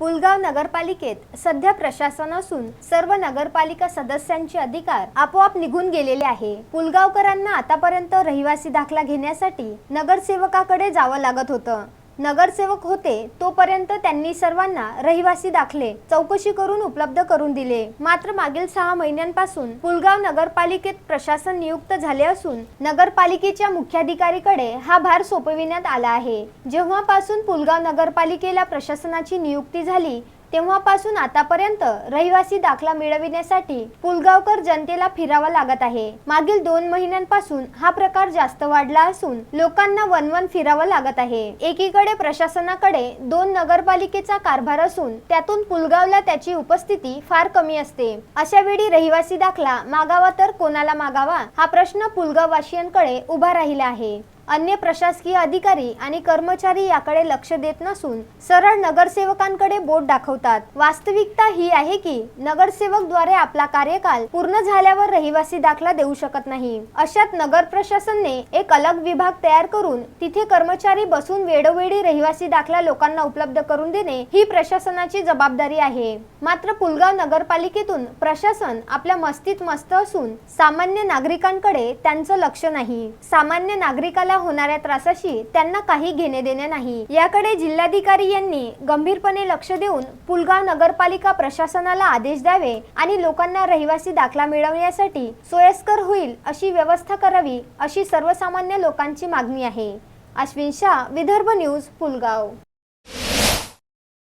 पुलगाव नगरपालिकेत सध्या प्रशासन असून सर्व नगरपालिका सदस्यांचे अधिकार आपोआप निघून गेलेले आहे. पुलगावकरांना आतापर्यंत रहिवासी दाखला घेण्यासाठी नगरसेवकाकडे जावं लागत होतं. नगरसेवक होते तोपर्यंत त्यांनी सर्वांना रहिवासी दाखले चौकशी करून उपलब्ध करून दिले. मात्र मागील सहा महिन्यांपासून पुलगाव नगरपालिकेत प्रशासन नियुक्त झाले असून नगरपालिकेच्या मुख्याधिकारीकडे हा भार सोपविण्यात आला आहे. जेव्हापासून पुलगाव नगरपालिकेला प्रशासनाची नियुक्ती झाली तेव्हापासून आतापर्यंत रहिवासी दाखला मिळविण्यासाठी पुलगावकर जनतेला फिरावा लागत आहे. मागील दोन महिन्यांपासून हा प्रकार जास्त वाढला असून लोकांना वनवन फिरावं लागत आहे. एकीकडे प्रशासनाकडे दोन नगरपालिकेचा कारभार असून त्यातून पुलगावला त्याची उपस्थिती फार कमी असते. अशा वेळी रहिवासी दाखला मागावा तर कोणाला मागावा हा प्रश्न पुलगाववासियांकडे उभा राहिला आहे. अन्य प्रशासकीय अधिकारी आणि कर्मचारी याकडे लक्ष देत नसून सरळ नगरसेवकांकडे बोट दाखवतात. वास्तविकता ही आहे की नगरसेवकद्वारे आपला कार्यकाल पूर्ण झाल्यावर रहिवासी दाखला देऊ शकत नाही. अशात नगर प्रशासनने एक अलग विभाग तयार करून तिथे कर्मचारी बसून वेळोवेळी रहिवासी दाखला लोकांना उपलब्ध करून देणे ही प्रशासनाची जबाबदारी आहे. मात्र पुलगाव नगरपालिकेतून प्रशासन आपल्या मस्तीत मस्त असून सामान्य नागरिकांकडे त्यांचं लक्ष नाही. सामान्य नागरिकाला होणाऱ्या त्रासाशी त्यांना काही घेणे देणे नाही. याकडे जिल्हाधिकारी यांनी गंभीरपणे लक्ष देऊन पुलगाव नगरपालिका प्रशासनाला आदेश द्यावे आणि लोकांना रहिवासी दाखला मिळवण्यासाठी सोयस्कर होईल अशी व्यवस्था करावी अशी सर्वसामान्य लोकांची मागणी आहे. अश्विन शाह विदर्भ न्यूज पुलगाव.